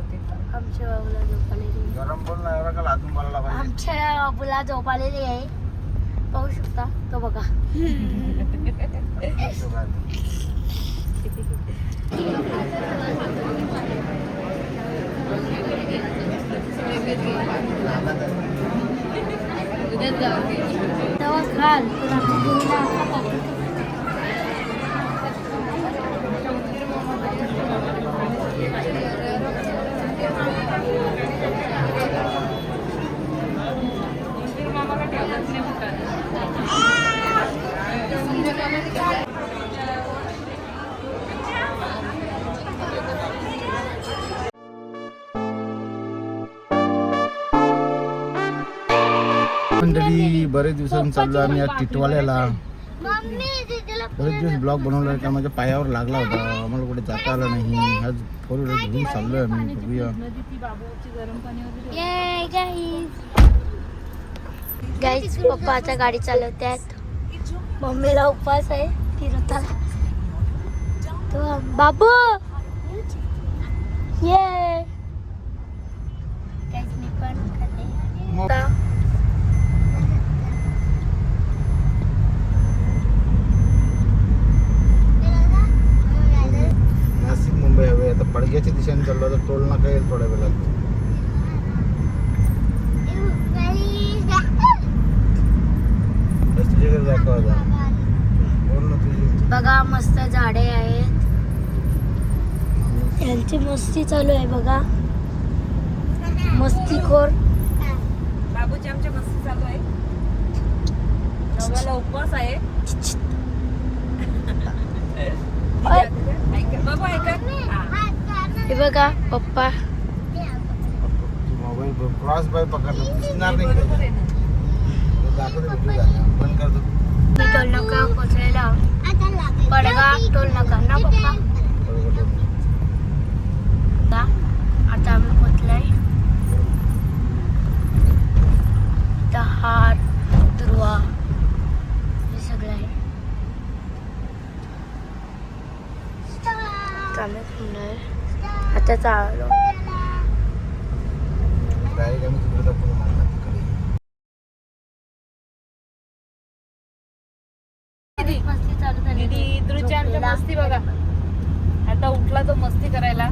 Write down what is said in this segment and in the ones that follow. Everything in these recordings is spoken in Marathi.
करते. आमच्या बाबूला झोपालेली गरम बोल ना एवढा का? अजून बोलायला पाहिजे. आमच्या बाबूला झोपालेली आहे पाहू शकता. तो बघा. तेव्हा खाल तुला मंडळी बरेच दिवसांनी चाललो आम्ही आज टिटवाल्याला. बरेच दिवस ब्लॉग बनवला का माझ्या पायावर लागला होता. आम्हाला कुठे जाता आलं नाही. आज फोर व्हीलर घेऊन चाललोय आम्ही. बघूया. ये गाईज गाडी पप्पा आता गाडी चालवतात मम्मीला उपवास आहे फिरवताना बाबू! ये गाईज मी पण खाते आता नाशिक मुंबई हवे आता पडग्याच्या दिशेने चाललो तर टोल नाका येईल थोड्या वेळात बस तुझ्याकडे दाखव आता बोल ना तुझी बघा मस्त झाडे आहेत यांची मस्ती चालू आहे बघा. मस्तीखोर बाबूची आमच्या मस्ती चालू आहे. नवऱ्याला उपवास आहे. बाबू ऐका. हा. बघा पप्पा. मोबाईल क्रॉस बाय पकडला दिसणार नाही. का? दाखवते व्हिडिओ झाला बंद करतो. मी टोल नाका पोचलेला. पडगा टोल नाका. ना पप्पा का? आता आम्ही पोचलोय इथं हार दुर्वा हे सगळं आहे. आता म्हणणार थांबलोय. आता चाललो डायरेक्ट आम्ही तिकडे दाखवून मारला तिकडे मस्ती चालू झाली दीदी इद्रुची आमच्या मस्ती बघा आता उठला तो मस्ती करायला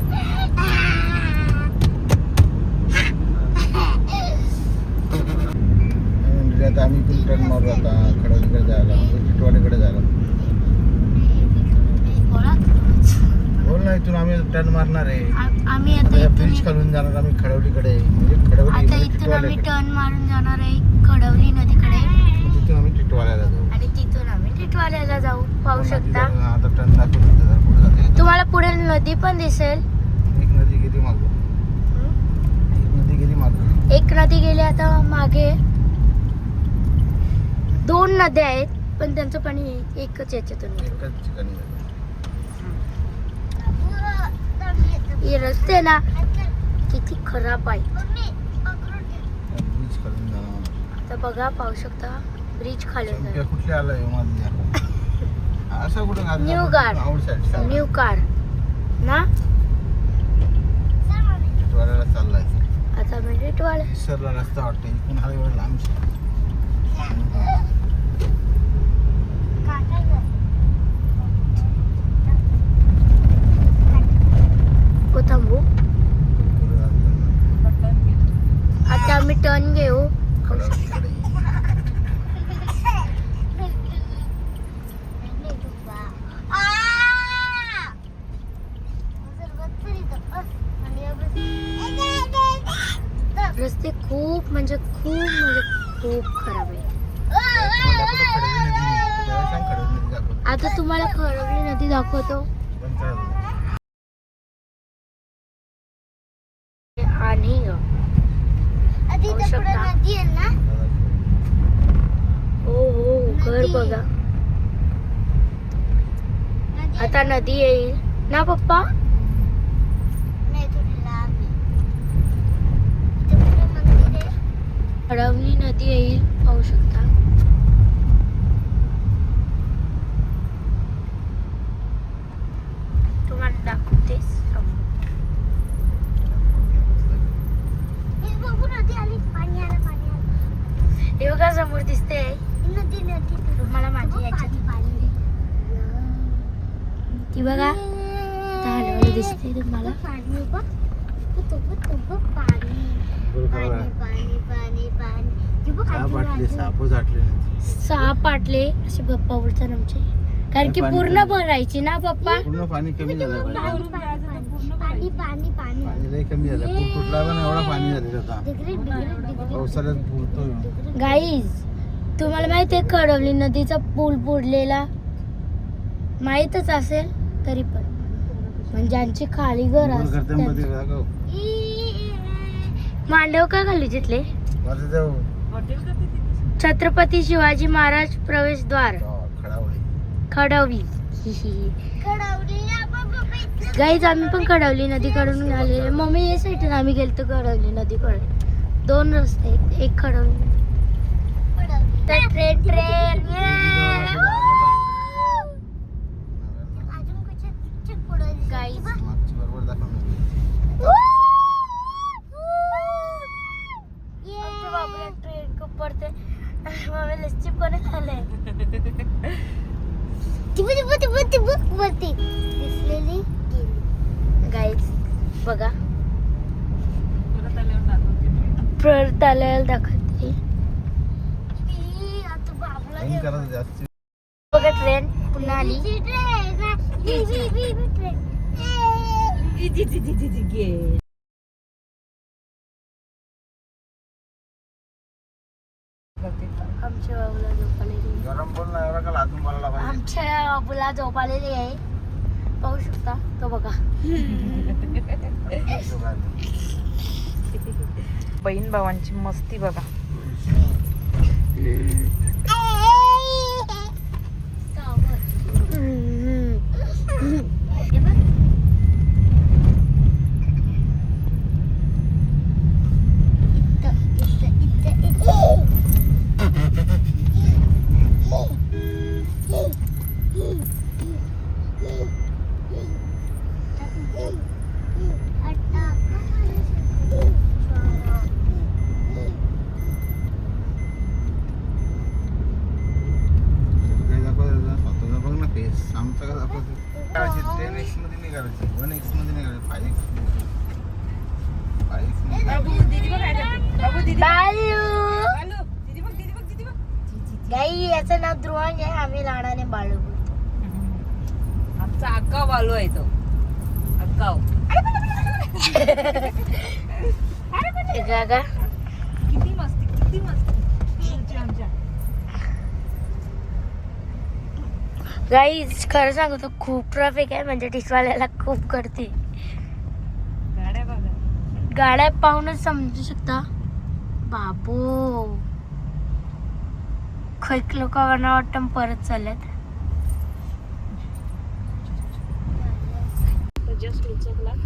म्हणजे आता आम्ही पण टर्न मारू आता खडवलीकडे जायला म्हणजे टिटवाडीकडे जायला बोल ना इथून आम्ही टर्न मारणार आहे. आ- आम्ही आता ब्रिज इथून खालून जाणार आम्ही खडवलीकडे. म्हणजे खडवली आता म्हणजे इथून आम्ही टर्न मारून जाणार आहे खडवली नदीकडे. तिथून आम्ही टिटवाल्याला जाऊ. आणि तिथून आम्ही टिटवाल्याला जाऊ. पाहू नदी शकता. आता टर्न दाखवतो जरा पुढे जाते. तुम्हाला पुढे नदी पण दिसेल. एक नदी किती मागू. एक नदी किती मागू. एक नदी गेली आता मागे. दोन नद्या आहेत पण त्यांचं पाणी एकच याच्यातून येतं. एकच ठिकाणी. हे रस्ते ना किती खराब आहे ब्रिज खालून जाणार आता बघा पाहू शकता ब्रिज खाली चमक्या कुठले आलाय माझ्या असं कुठं घातलं? New car. Outside. New car ना चाललाय आता मी टिटवाला सरला रस्ता वाटतं इकडून हा एवढा लांब हो थांबू. आता आम्ही टर्न घेऊ. आता नदी येईल. ना पप्पा? अडवली नदी येईल पाहू शकता. तुम्हाला दाखवतेस हे बघा समोर दिसते नदी नदी तुम्हाला माझी याच्यात करा. साप आटले सापच आटले सहा पाटले असे पप्पा बोलतात आमचे. कारण की पूर्ण. भरायची ना पप्पा? पूर्ण पाणी कमी झालं पाहिजे. पाणी पाणी. पाणी लय कमी झालं. पूर तुटला पण एवढा पाणी झालेलं आता पावसाळ्यात पुरतो गाईज तुम्हाला माहीत आहे कडवली नदीचा पूल बुडलेला? माहीतच असेल? तरी पण. म्हणजे ज्यांची खाली घर मांडव का घालू तिथले छत्रपती शिवाजी महाराज प्रवेशद्वार. खडवली. गाईज आम्ही पण कडवली नदीकडून आलेले मम्मी या साईडून आम्ही गेलतो कडवली नदीकडे दोन रस्ते आहेत. एक खडवली. तर ट्रेन ट्रेन गाईज मागची बरोबर दाखव आमच्या बाबूला ट्रेन खूप पडते मम्मी लिस्टिप कोणी खाल्लंय गाईज बघा. परत आल्याला दाखवते बघा ट्रेन पुन्हा आली. आमच्या बाबूला गरम बोल ना एवढा का लाजून आमच्या बाबूला झोपालेली आहे. पाहू शकता तो बघा. बहीण भावांची मस्ती बघा काय दाखवायचं स्वतःचा बघ ना का दाखवतो करायची टेन एक्समध्ये नाही करायची वन एक्समध्ये. नाही करायची फाईव्ह एक्स गाई याचं नाव ध्रुवांग आहे आम्ही लहानाने बाळू बोलतो. आमचा अक्का बालू आहे तो. अक्काव हे बघा किती मस्ती किती मस्ती आमच्या गाईज खरं सांगतो खूप ट्रॅफिक आहे म्हणजे टिसवाल्याला खूप करते गाड्या पाहूनच समजू शकता. बाबू खैक लोकांना वाटतं परत चालत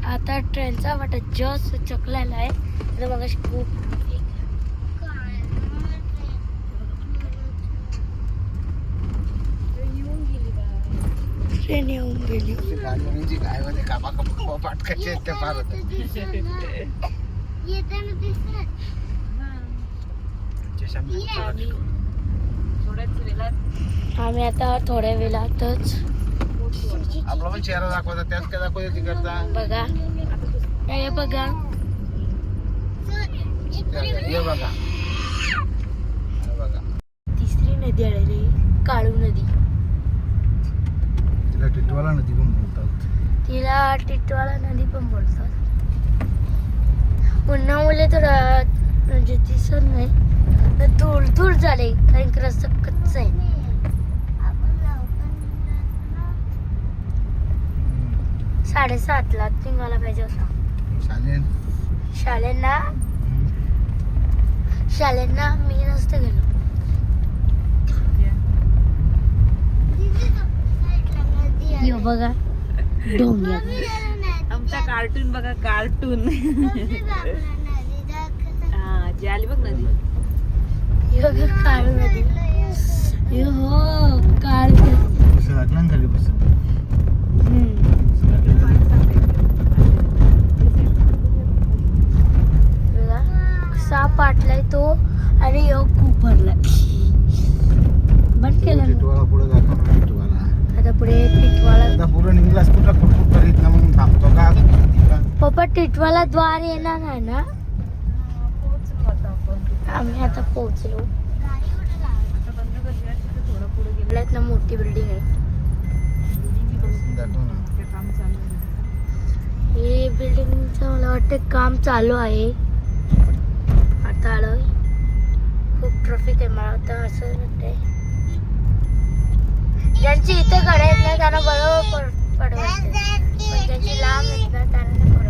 आता ट्रेनचा वाटा जस्ट चकलेला आहे. तर मग खूप येऊन गेली बा ट्रेन येऊन गेली. काय मध्ये कापा कापा पाटकाचे आहेत ते फार होतं. चष्मा आम्ही. आता थोड्या वेळातच आपला पण चेहरा दाखवायचा त्याच काय दाखवायचं तिकडचा? बघा. हे बघा. बघा हे बघा. तिसरी नदी आलेली काळू नदी. तिला टिटवाला नदी पण बोलतात. तिला टिटवाळा नदी पण बोलतात. उन्हामुळे तर म्हणजे दिसत नाही. तर धूळ धूळ झाले. कारण की रस्ता कच्चा आहे. साडेसातला निघाला पाहिजे होता. शालेन. शाळेंना शाळेंना मी नसते गेलो. यो बघा. डोंग्यात आमचा कार्टून बघा कार्टून हा जी आली बघ नदी काळू नदी यो हो काळू खाली बसून हम्म. बघा साप आटलाय तो आणि यो खूप भरलाय बंद केलं ना. टिटवाला पुढे दाखव ना टिटवाला आता पुढे टिटवाळा एकदा पुढे निघलास कुठं कुठं करीत ना म्हणून थांबतो का तिथं पप्पा टिटवाला द्वार येणार आहे ना? आम्ही आता पोहोचलो. ना मोठी बिल्डिंग आहे. दाखव हे बिल्डिंगचं मला वाटतं काम चालू आहे. आता आलो खूप ट्रॅफिक आहे मला आता असं वाटतंय. ज्यांची इथे घडे आहेत ना त्यांना बरोबर पड- पण ज्यांची लांब आहेत ना त्यांना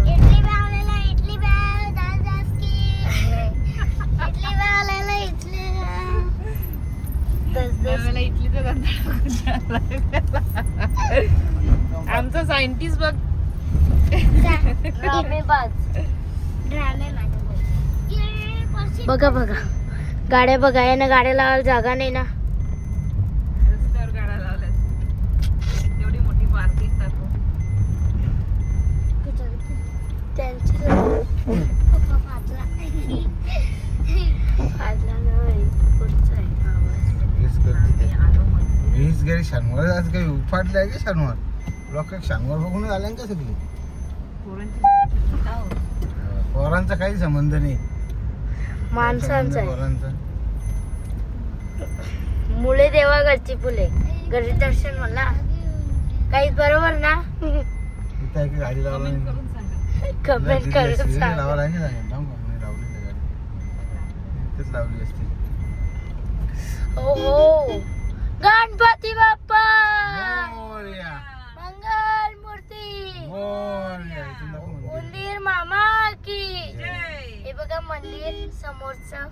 धंदा आमचा सायंटिस्ट बघ. बघा. बघा. गाड्या बघा या ना गाड्या लावायला जागा नाही ना. रस्त्यावर गाड्या लावल्यात. एवढी मोठी पार्किंग टाकून त्यांची आजला नाही, पुढचं आहे आवाज. वीस करते आम्ही आलो वीस गाडी शनिवार आज काही उफाटले की शनिवार? लोक शनिवार बघून आले का सगळी? पोरांची. काही संबंध नाही. माणसांचं आहे. पोरांचा. मुले देवा घरची फुले. घरी दर्शन मला काही बरोबर ना? इथं एक गाडी लावला कमेंट करून आहे लावली असती. हो हो. गणपती बाप्पा! मोरया. मंगल मूर्ती. मोरया. मंदिर. मामा की. हे बघा मंदिर समोरचं.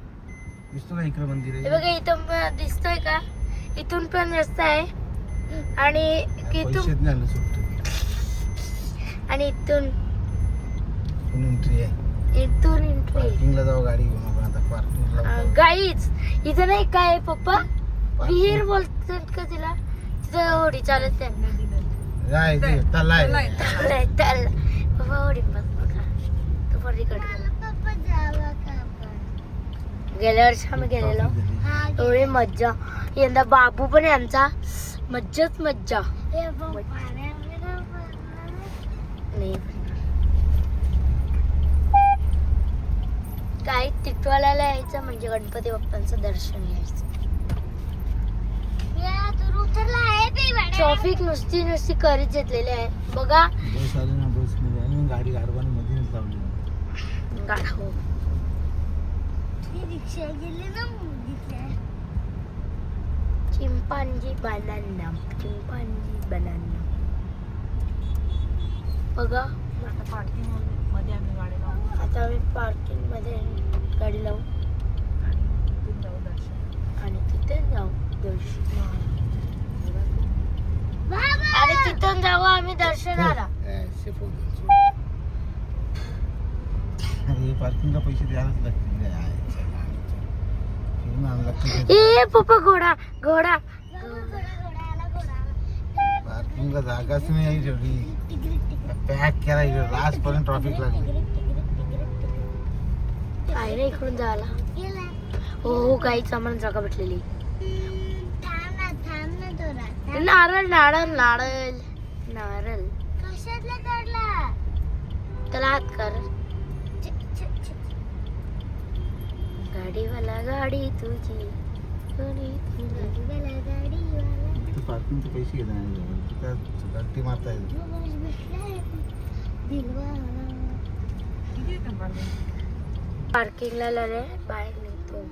दिसतो ना इकडे मंदिर हे बघा इथून पण दिसतोय का? इथून पण रस्ता आहे. आणि इथून आलं आणि इथून एंट्री आहे. इथून एंट्री पार्किंगला जाऊ गाडी घेऊन आपण आता पार्किंगला गाईच इथं नाही काय पप्पा? विहीर बोलतात का तिला? तिथं होडी चालत पप्पा होडी बघा तो. गेल्या वर्षी आम्ही गेलेलो. एवढी मज्जा. यंदा बाबू पण आमचा. मज्जाच मज्जा. नाही. काय? टिटवाल्याला यायचं म्हणजे गणपती बाप्पांचं दर्शन घ्यायचं. ट्रॉफिक नुसती नुसती करीत घेतलेली आहे. बघा. बस आली ना बसमध्ये आणि गाडी गाडवानी मध्येच लावली हो. Chimpanzee banana chimpanzee banana. बघा. आता पार्किंगमध्ये आम्ही गाडी लावू. आता आम्ही पार्किंगमध्ये गाडी लावू. आणि तिथून जाऊ दर्शन. आणि तिथे जाऊ दर्शन. आणि तिथून जाऊ आम्ही दर्शनाला हे पार्किंगला पैसे द्यायलाच लागतील. फिरून ए पप्पा घोडा घोडा. पार्किंगला जागाच नाही जेवढी पॅक केला इकडे. ट्रॉफिक लागली. ना इकडून जायला? हो हो काहीच आम्हाला जागा भेटलेली. नारळ नारळ नारळ. नारळ. त्याला हात कर. गाडीवाला गाडी तुझी. गाडी तुझी. तिथे पार्किंगचे पैसे घेत नाही तिथं मारता येईल? पार्किंगला बाहेर निघतो.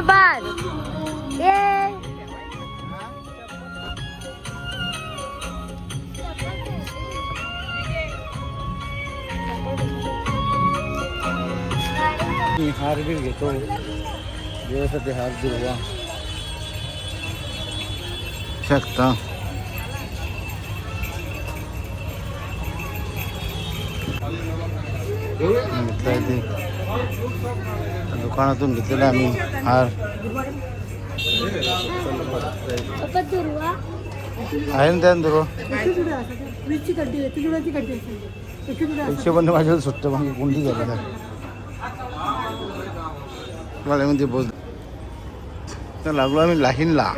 बार ये मी हार बीर घेतो देवासाठी हार दुर्वा शकता घेतला ते दुकानातून घेतलेला आम्ही हार पप्पा दुर्वा आहे ना त्या दुर्वा एकशे पण माझ्यावर सुटतं मग कोणती झालं ভালো মধ্যে বুঝলাম লাগল আমি লাহিনলা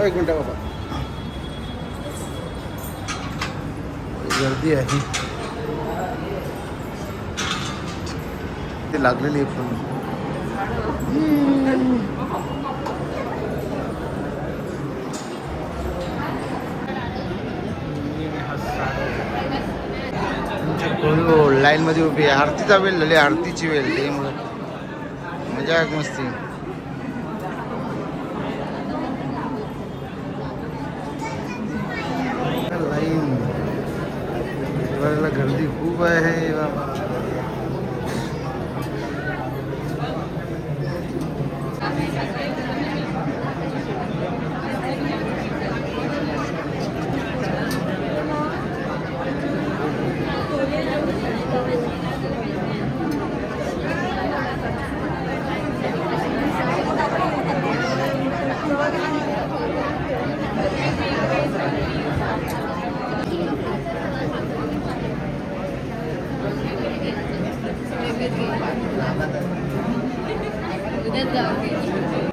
এক ঘণ্টা বাবা गर्दी आहे ते लागलेली आहे फोन लाईन मध्ये उभी आहे. आरतीचा वेळ झाली आरतीची वेळ ते मजा आहे मस्ती. लाईन दिवाळीला गर्दी खूप आहे बाबा. उद्याच जाऊ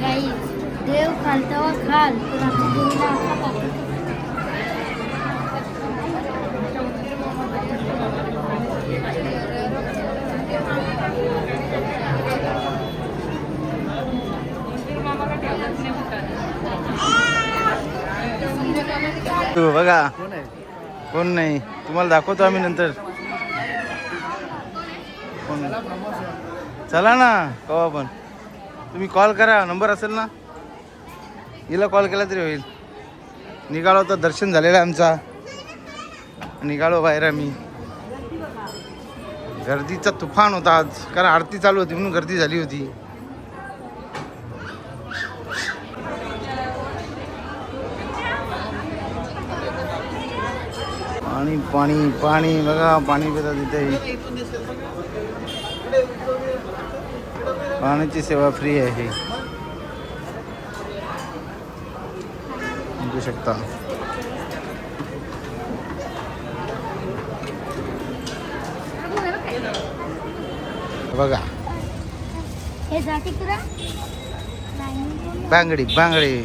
गाईज देव खालतावा खाल पण आता देवीला आता खाल. तू बघा. कोण नाही. तुम्हाला दाखवतो आम्ही नंतर. कोण? चला ना कवा पण. तुम्ही कॉल करा नंबर असेल ना? हिला कॉल केला तरी होईल. निघालो तर दर्शन झालेलं आहे आमचा. निघालो बाहेर आम्ही गर्दीचा तुफान होता आज. कारण आरती चालू होती म्हणून गर्दी झाली होती. पाणी पाणी पाणी बघा पाणी पितात तिथे पाण्याची सेवा फ्री आहे बघू शकता। बघा हे बांगडी बांगडी।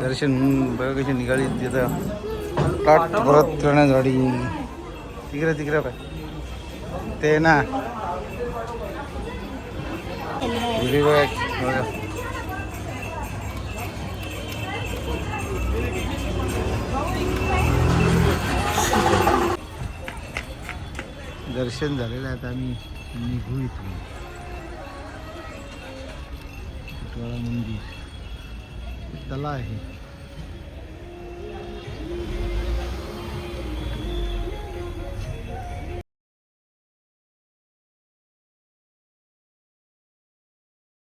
दर्शन बघा कशी निघाली तिथं. टाट परत करण्यास गाडी. तिकडे तिकडे काय ते ना. बघा. दर्शन झालेलं आहे आता आम्ही. निघू इथून. मंदिर. तला आहे